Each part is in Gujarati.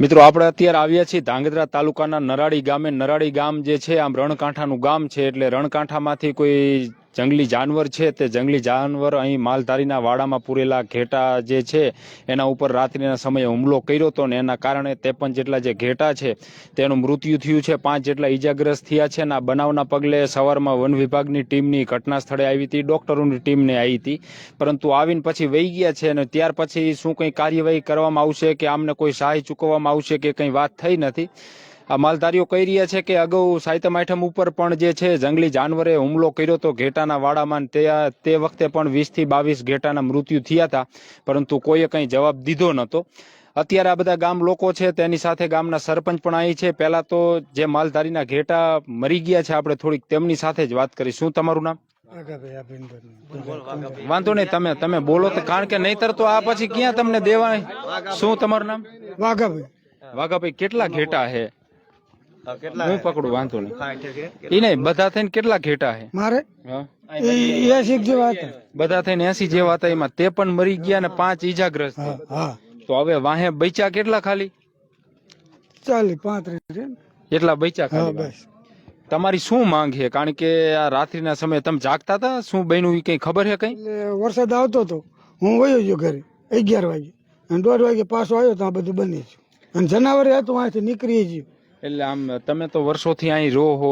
મિત્રો, આપણે અત્યારે આવ્યા છીએ ધાંગધ્રા તાલુકાના નરાડી ગામે. નરાડી ગામ જે છે, આમ રણકાંઠાનું ગામ છે, એટલે રણકાંઠામાંથી કોઈ જંગલી જાનવર છે તે જંગલી જાનવર અહીં માલધારીના વાડામાં પૂરેલા ઘેટા જે છે, એના ઉપર રાત્રિના સમયે હુમલો કર્યો હતો ને એના કારણે ત્રેપન જેટલા જે ઘેટા છે, તેનું મૃત્યુ થયું છે. પાંચ જેટલા ઈજાગ્રસ્ત થયા છે અને આ બનાવના પગલે સવારમાં વન વિભાગની ટીમની ઘટના સ્થળે આવી હતી, ડોક્ટરોની ટીમને આવી હતી. પરંતુ આવીને પછી વહી ગયા છે અને ત્યાર પછી શું કંઈ કાર્યવાહી કરવામાં આવશે કે આમને કોઈ સહાય ચૂકવવામાં આવશે કે કંઈ વાત થઈ નથી? આ માલધારીઓ કહી રહ્યા છે કે અગાઉ સાહિત્ય આઠમ ઉપર પણ જે છે જંગલી જાનવરે હુમલો કર્યો તો ઘેટાના વાડામાં તે તે વખતે પણ વીસથી બાવીસ ઘેટાના મૃત્યુ થયા હતા પરંતુ કોઈએ કંઈ જવાબ દીધો નહોતો. અત્યારે આ બધા ગામ લોકો છે તેની સાથે ગામના સરપંચ પણ અહીં છે. પહેલા તો જે માલધારીના ઘેટા મરી ગયા છે આપણે થોડીક તેમની સાથે જ વાત કરી શું તમારું નામ? વાંધો નહીં તમે તમે બોલો તો કારણ કે નહીતર તો આ પછી ક્યાં તમને દેવાય? શું તમારું નામ? વાઘાભાઈ. વાઘાભાઈ કેટલા ઘેટા હે હું પકડું વાંધો નહીં. ઈ નહીં બધા થઈને કેટલા ઘેટા છે? મારે? એ એસી જેવા હતા. બધા થઈને એસી જેવા હતા એમાં. તે પણ મરી ગયા ને પાંચ ઈજાગ્રસ્ત તો હવે વાહે બચ્યા કેટલા ખાલી? ચાલી પાંત્રીસ એટલા બચ્યા ખાલી બસ. તમારી શું માંગ છે? કારણ કે આ રાત્રિના સમયે તમે જાગતા હતા? શું બન્યું? એ કઈ ખબર છે કઈ? વરસાદ આવતો હતો. હું વયો ગયો ઘરે અગિયાર વાગે. અને દોઢ વાગે પાછો આવ્યો તો આ બધું બની ગયું અને જનાવરે હતું અહીંથી નીકળી ગયું એટલે આમ તમે તો વર્ષોથી અહીં રહો હો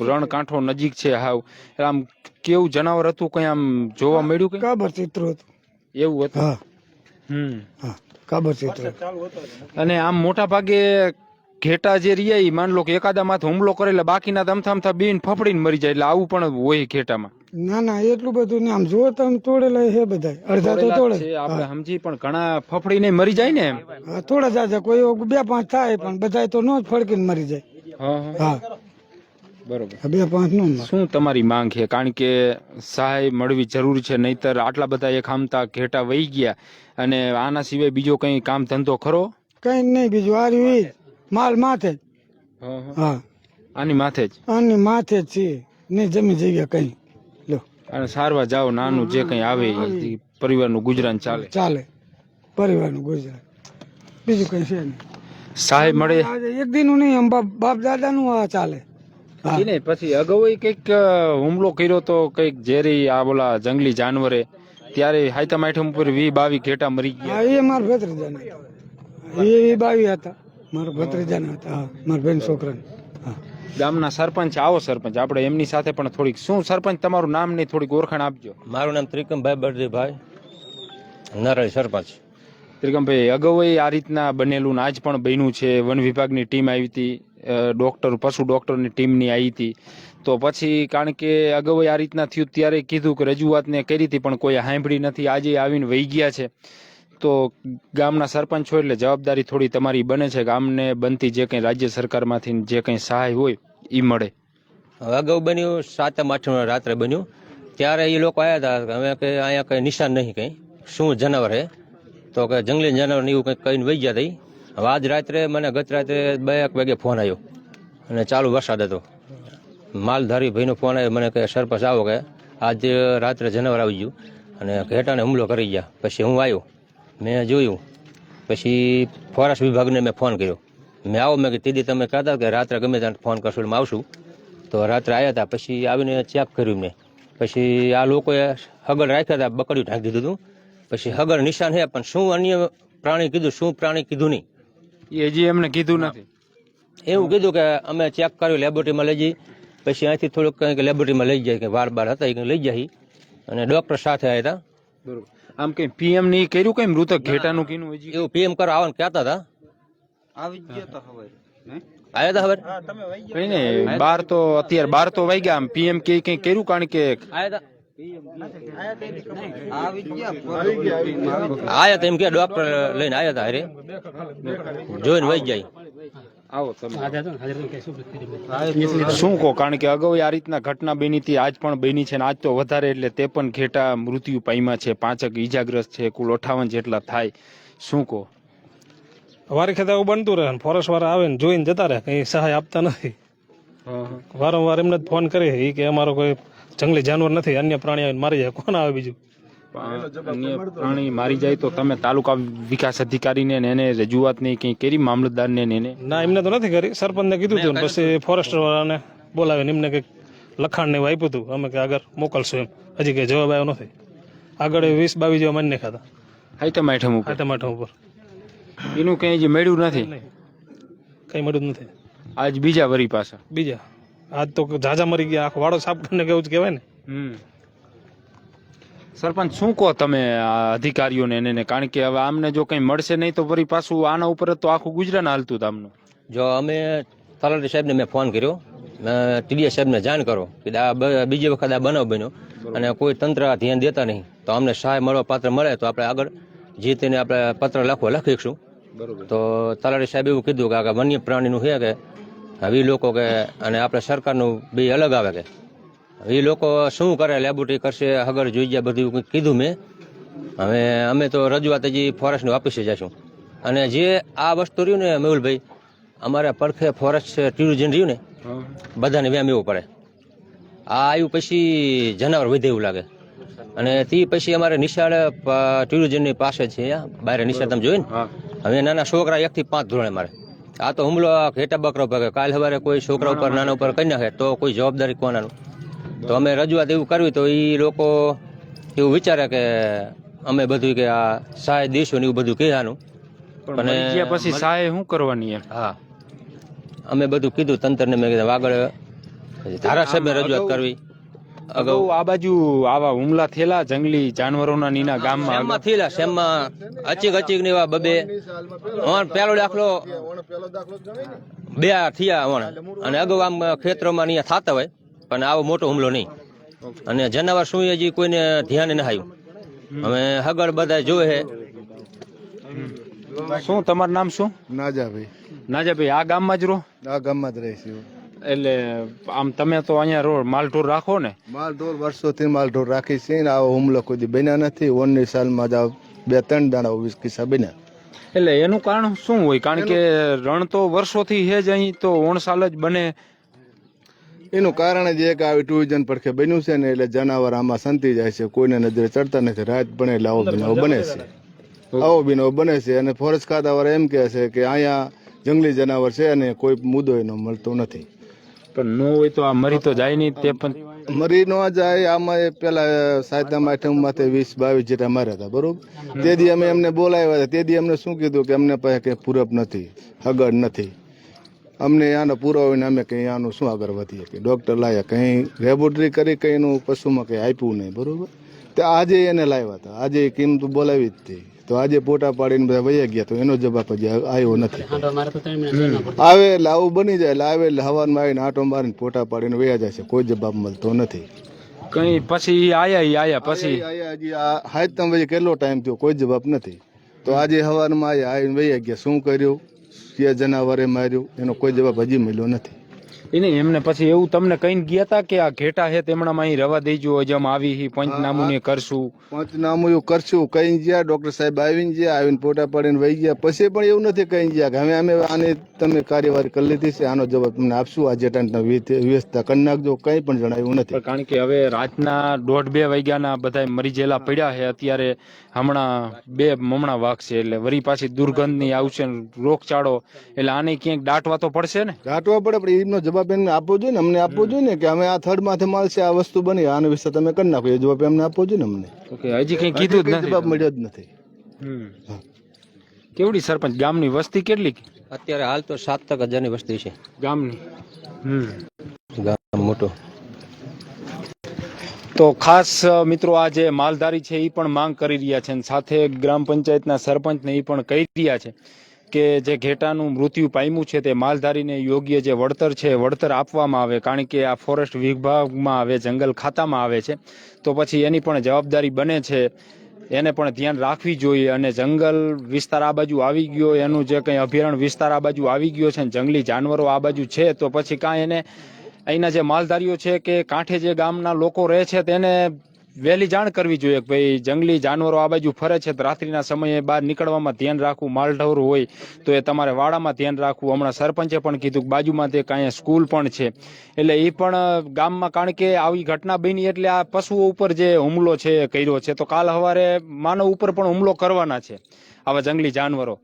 રણકાંઠો નજીક છે હાવ. એટલે આમ કેવું જનાવર હતું કઈ આમ જોવા મળ્યું કે કાબર ચિત્ર હતું. એવું હતું? હા. હમ. હા કાબર ચિત્ર અને આમ મોટા ભાગે ઘેટા જે રહ્યા એ માન લો કે એકાદા માથે હુમલો કરે એટલે બાકીના દમથા થા બીન ફફડીને મરી જાય એટલે આવું પણ હોય ઘેટામાં. ના ના એટલું બધું ને આમ જો તમે તોડેલા હે બધા અડધા તો તોડે. છે આપણે સમજી પણ ઘણા ફફડીને મરી જાય ને હા થોડા જાજા કોઈ બે પાંચ થાય પણ બધા તો નો જ ફળકીને મરી જાય. હા હા. બરોબર. બે પાંચ નો શું તમારી માંગ છે? કારણ કે સહાય મળવી જરૂરી છે નહીતર આટલા બધા એક હામતા ઘેટા વહી ગયા. અને આના સિવાય બીજો કઈ કામ ધંધો ખરો? કઈ નહીં બીજું આ રહ્યું માલ માથે જ. હા આની માથે જ? આની માથે જ છે નહીં જમી જગ્યા કઈ. લો અને સારવાર જાઓ નાનું જે કઈ આવે પરિવારનું ગુજરાન ચાલે. ચાલે. પરિવારનું ગુજરાન. બીજું કઈ છે નહીં. સહાય મળે. એક દિનનું નહીં આમ બાપ દાદાનું આ ચાલે. નહીં પછી અગાઉ કંઈક હુમલો કર્યો તો કંઈક ઝેરી આ બોલા જંગલી જાનવરે ત્યારે હાઈતમ આઈટમ ઉપર વી બાવી ઘેટા મરી ગયા. એ મારા ભત્રીજાના એ વી બાવી હતા. મારા ભત્રીજાના હતા મારા બેન છોકરાને. હા. ગામના સરપંચ આવો સરપંચ. આપણે એમની સાથે પણ થોડીક શું? સરપંચ તમારું નામ ને થોડીક ઓળખાણ આપજો. મારું નામ ત્રિકમભાઈ બળદેવભાઈ નરે સરપંચ. ત્રિકમભાઈ અગાઉ આ રીતના બનેલું આજ પણ બન્યું છે. વન વિભાગની ટીમ આવી હતી. ડૉક્ટર ડોક્ટર પશુ ડોક્ટરની ટીમની આવી હતી. તો પછી કારણ કે અગાઉ આ રીતના થયું ત્યારે કીધું કે રજૂઆતને કરી હતી પણ કોઈ સાંભળી નથી. આજે આવીને વહી ગયા છે. તો ગામના સરપંચ છો એટલે જવાબદારી થોડી તમારી બને છે ગામને બનતી જે કંઈ રાજ્ય સરકારમાંથી જે કંઈ સહાય હોય એ મળે. હવે અગાઉ બન્યું, સાતમ, આઠમ રાત્રે બન્યું. ત્યારે એ લોકો આવ્યા હતા હવે કે અહીંયા કંઈ નિશાન નહીં કંઈ. શું જનાવર હે? તો કે જંગલી જનાવર એવું કંઈક કહીને વહી ગયા હતા હવે આજ રાત્રે મને ગત રાત્રે બે એક વાગે ફોન આવ્યો અને ચાલુ વરસાદ હતો. માલધારી ભાઈનો ફોન આવ્યો મને કે સરપંચ આવો કે આજ રાત્રે જનાવર આવી ગયું. અને ઘેટાને હુમલો કરી ગયા. પછી હું આવ્યો મેં જોયું. પછી ફોરેસ્ટ વિભાગને મેં ફોન કર્યો. મેં આવો મેં કે દીદી તમે કહેતા કે રાત્રે ગમે ત્યાં ફોન કરશો એટલે આવશું. તો રાત્રે આવ્યા હતા પછી આવીને ચેક કર્યું મેં પછી આ લોકોએ હગર રાખ્યા હતા બકડ્યું ઢાંકી દીધું હતું પછી હગર નિશાન હે પણ શું અન્ય પ્રાણી કીધું શું પ્રાણી કીધું નહીં. એ હજી એમને કીધું નથી. એવું કીધું કે અમે ચેક કર્યું લેબોરેટરીમાં લઈ જઈ. પછી અહીંથી થોડુંક કંઈક લેબોરેટરીમાં લઈ જાય કે વાર બાર હતા એ લઈ જાય અને ડૉક્ટર સાથે આવ્યા હતા બરોબર. આમ કઈ પીએમની કર્યું કઈ? મૃતક ઘેટાનું કીનું હજી એવું પીએમ કરવા આવવાનું કહેતા હતા? આવ્યા હતા હવે? કઈ નહીં બાર તો અત્યારે બાર તો વાગ્યા આમ પીએમ કે કઈ કર્યું કારણ કે આવ્યા હતા? આયા તો એમ કે ડોક્ટર લઈને આવ્યા હતા અરે જોઈને વહી જાય આવો તમે શું કહો કારણ કે અગાઉ આ રીતના ઘટના બની હતી આજ પણ બની છે અને આજ તો વધારે એટલે તે પણ ઘેટા મૃત્યુ પામ્યા છે પાંચક ઈજાગ્રસ્ત છે કુલ અઠાવન જેટલા થાય. શું કહો? વારી ખેતા એવું બનતું રહે ફોરેસ્ટ વાળા આવે ને જોઈને જતા રહે કઈ સહાય આપતા નથી. વારંવાર એમને જ ફોન કરે એ કે અમારો કોઈ જંગલી જાનવર નથી અન્ય પ્રાણી આવીને મારી જાય કોણ આવે બીજું? અન્ય પ્રાણી મારી જાય તો તમે તાલુકા વિકાસ અધિકારીને ને એને રજૂઆત નહીં કંઈ કરી મામલતદારને ને એને? ના એમને તો નથી કરી. સરપંચને કીધું હતું બસ પછી ફોરેસ્ટર વાળાને બોલાવીને એમને કંઈક લખાણ ને એવું આપ્યું હતું. અમે કે આગળ મોકલશું એમ. હજી કંઈ જવાબ આવ્યો નથી. આગળ એ વીસ બાવીસ જેવા માન્ય ખાતા આઈટમ આઈટમ ઉપર? આટમ આઈટમ ઉપર. એનું કંઈ જે મળ્યું નથી? કંઈ મળ્યું જ નથી. આજ બીજા વરી પાછા. બીજા. આજ તો ઝાઝા મરી ગયા. આખો વાળો સાફ કરીને કેવું જ કહેવાય ને. હમ. સરપંચ શું કહો તમે આ અધિકારીઓને એને? કારણ કે હવે આમને જો કંઈ મળશે નહીં તો ફરી પાછું આના ઉપર તો આખું ગુજરાત હાલતું હતું આમનું. જો અમે તલાટી સાહેબને મેં ફોન કર્યો. ટીડીએસ સાહેબને જાણ કરો કે આ બીજી વખત આ બનાવ બન્યો અને કોઈ તંત્ર ધ્યાન દેતા નહીં. તો અમને સહાય મળવા પાત્ર મળે તો આપણે આગળ જે તેને આપણે પત્ર લખવો લખીશું. બરોબર. તો તલાટી સાહેબ એવું કીધું કે આ વન્ય પ્રાણીનું છે કે હવે લોકો કે અને આપણે સરકારનું બે અલગ આવે કે. ઈ લોકો શું કરે લેબોરેટરી કરશે હગર જોઈ જાય બધું કીધું મેં. હવે અમે તો રજૂઆત હજી ફોરેસ્ટની ઓફિસે જઈશું. અને જે આ વસ્તુ રહ્યું ને મેહુલભાઈ અમારે પરખે ફોરેસ્ટ ટ્યુરિઝમ રહ્યું ને બધાને વ્યામ એવું પડે. આ આવ્યું પછી જનાવર વધે એવું લાગે. અને તે પછી અમારે નિશાળ ટ્યુરિઝમની પાસે છે બારે બહાર નિશાળ તમે જોયું ને? હવે નાના છોકરા એકથી પાંચ ધોરણે મારે. આ તો હુમલો ઘેટા બકરો ભાગે. કાલ સવારે કોઈ છોકરા ઉપર નાના ઉપર કરી નાખે તો કોઈ જવાબદારી કોનાનું? તો અમે રજૂઆત એવું કરવી તો એ લોકો એવું વિચારે કે અમે બધું કે આ સહાય દઈશું ને એવું બધું કહેવાનું અને પછી સહાય શું કરવાની હા. અમે બધું કીધું તંત્રને મેં કીધું આગળ ધારાસભ્ય રજૂઆત કરવી. અગાઉ આ બાજુ આવા હુમલા થયેલા જંગલી જાનવરોના નીના ગામમાં એમાં થયેલા શેમમાં અચીક અચીક ને એવા બબે ઓણ પેલો દાખલો બે થયા ઓણ. અને અગાઉ આમ ખેતરોમાં અહીંયા થતા હોય. પણ આવો મોટો હુમલો નહીં. અને જનાવર શું હજી કોઈને ધ્યાન ન આવ્યું હવે હગળ બધા જોવે છે. શું તમારું નામ શું? નાજા ભાઈ નાજાભાઈ આ ગામમાં જ રહો? આ ગામમાં જ રહીશું એટલે આમ તમે તો અહીંયા રોડ માલઢોર રાખો ને? માલઢોર વર્ષોથી માલઢોર રાખી છે ને આવો હુમલો કોઈ બન્યા નથી. ઓનની સાલમાં જ બે ત્રણ દાણા વીસ કિસ્સા બન્યા. એટલે એનું કારણ શું હોય? કારણ કે રણ તો વર્ષોથી છે જ અહીં તો ઓણ સાલ જ બને. એનું કારણ જ એક આવી ટુરિઝમ પડખે બન્યું છે ને એટલે જનાવર આમાં સંતી જાય છે કોઈને નજરે ચડતા નથી. રાત બને એટલે આવો બનાવ બને છે. આવો બનાવ બને છે અને ફોરેસ્ટ ખાતાવાળા એમ કહે છે કે અહીંયા જંગલી જનાવર છે અને કોઈ મુદ્દો એનો મળતો નથી. પણ નો હોય તો આ મરી તો જાય નહીં તે પણ મરી ન જાય આમાં પેલા સાતમ આઠમ માથે વીસ બાવીસ જેટલા માર્યા હતા બરોબર? તે દી અમે એમને બોલાવ્યા હતા. તે દી અમને શું કીધું કે અમને પાસે કઈ પૂરપ નથી હગડ નથી. અમને આનો પુરાવીને અમે કંઈ આનું શું આગળ વધીએ? કે ડૉક્ટર લાયા કંઈ લેબોરેટરી કરી કંઈ એનું પશુમાં કંઈ આપ્યું નહીં બરાબર? તો આજે એને લાવ્યા હતા. આજે કિંમત બોલાવી જ હતી. તો આજે પોટા પાડીને બધા વૈયા ગયા તો એનો જવાબ હજી આવ્યો નથી. આવે એટલે આવું બની જાય એટલે આવે એટલે હવાનમાં આવીને આટો મારીને પોટા પાડીને વયા જાય છે. કોઈ જવાબ મળતો નથી. કઈ પછી આયા આયા પછી? આયા હજી આ હાજ તમે કેટલો ટાઈમ થયો? કોઈ જવાબ નથી. તો આજે હવારમાં આયા આવીને વૈયા ગયા. શું કર્યું? કે જનાવરે માર્યું એનો કોઈ જવાબ હજી મળ્યો નથી. એને એમને પછી એવું તમને કહીને ગયા તા કે આ ઘેટા હે તેમણે અહીં રવા દેજો હજમ આવી હી પંચનામું ને કરશું. પંચનામું એવું કરશું કઈ ગયા ડોક્ટર સાહેબ આવીને ગયા આવીને ફોટા પાડીને વહી ગયા. પછી પણ એવું નથી કઈ ગયા કે હવે અમે આને તમે કાર્યવાહી કરી લીધી છે આનો જવાબ તમને આપશું. આજે ટાઈમના વ્યવસ્થા કરી નાખજો કઈ પણ જણાવ્યું નથી. કારણ કે હવે રાતના દોઢ બે વાગ્યાના બધા મરી જેલા પડ્યા છે અત્યારે હમણાં બે મમણા વાગશે એટલે વરી પાછી દુર્ગંધની આવશે રોગચાળો એટલે આને ક્યાંક દાટવા તો પડશે ને? દાટવા પડે પણ એનો જવાબ એમને આપવો જોઈએ ને અમને આપવો જોઈએ ને કે અમે આ થર્ડમાંથી માલ છે આ વસ્તુ બની આના વિશે તમે કરી નાખો. એ જવાબ એમને આપવો જોઈએ ને અમને. ઓકે હજી કઈ કીધું જ જવાબ મળ્યો જ નથી. કેવડી સરપંચ ગામની વસ્તી કેટલી? અત્યારે હાલ તો સાત ટકા હજારની વસ્તી છે. ગામની. હમ. ગામ મોટો. તો ખાસ મિત્રો આ જે માલધારી છે એ પણ માંગ કરી રહ્યા છે અને સાથે ગ્રામ પંચાયતના સરપંચને એ પણ કહી રહ્યા છે. કે જે ઘેટાનું મૃત્યુ પામ્યું છે તે માલધારીને યોગ્ય જે વળતર છે વળતર આપવામાં આવે, કારણ કે આ ફોરેસ્ટ વિભાગમાં આવે, જંગલ ખાતામાં આવે છે. તો પછી એની પણ જવાબદારી બને છે. એને પણ ધ્યાન રાખવી જોઈએ અને જંગલ વિસ્તાર આ બાજુ આવી ગયો, એનું જે કંઈ અભયારણ્ય વિસ્તાર આ બાજુ આવી ગયો છે જંગલી જાનવરો આ બાજુ છે, તો પછી કાંઈ એને અહીંના જે માલધારીઓ છે કે કાંઠે જે ગામના લોકો રહે છે તેને વહેલી જાણ કરવી જોઈએ કે ભાઈ જંગલી જાનવરો આ બાજુ ફરે છે રાત્રિના સમયે બહાર નીકળવામાં ધ્યાન રાખવું, માલઢોર હોય તો એ તમારે વાડામાં ધ્યાન રાખવું. હમણાં સરપંચે પણ કીધું કે બાજુમાં તે કાંઈ સ્કૂલ પણ છે. એટલે એ પણ ગામમાં કારણ કે આવી ઘટના બની એટલે આ પશુઓ ઉપર જે હુમલો છે એ કર્યો છે. તો કાલ સવારે માનવ ઉપર પણ હુમલો કરવાના છે આવા જંગલી જાનવરો.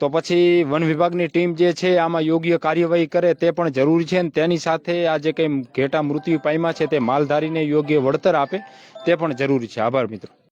તો પછી વન વિભાગની ટીમ જે છે, આમાં યોગ્ય કાર્યવાહી કરે તે પણ જરૂરી છે અને તેની સાથે આ જે કંઈ ઘેટા મૃત્યુ પામ્યા છે તે માલધારીને યોગ્ય વળતર આપે તે પણ જરૂરી છે. આભાર મિત્રો.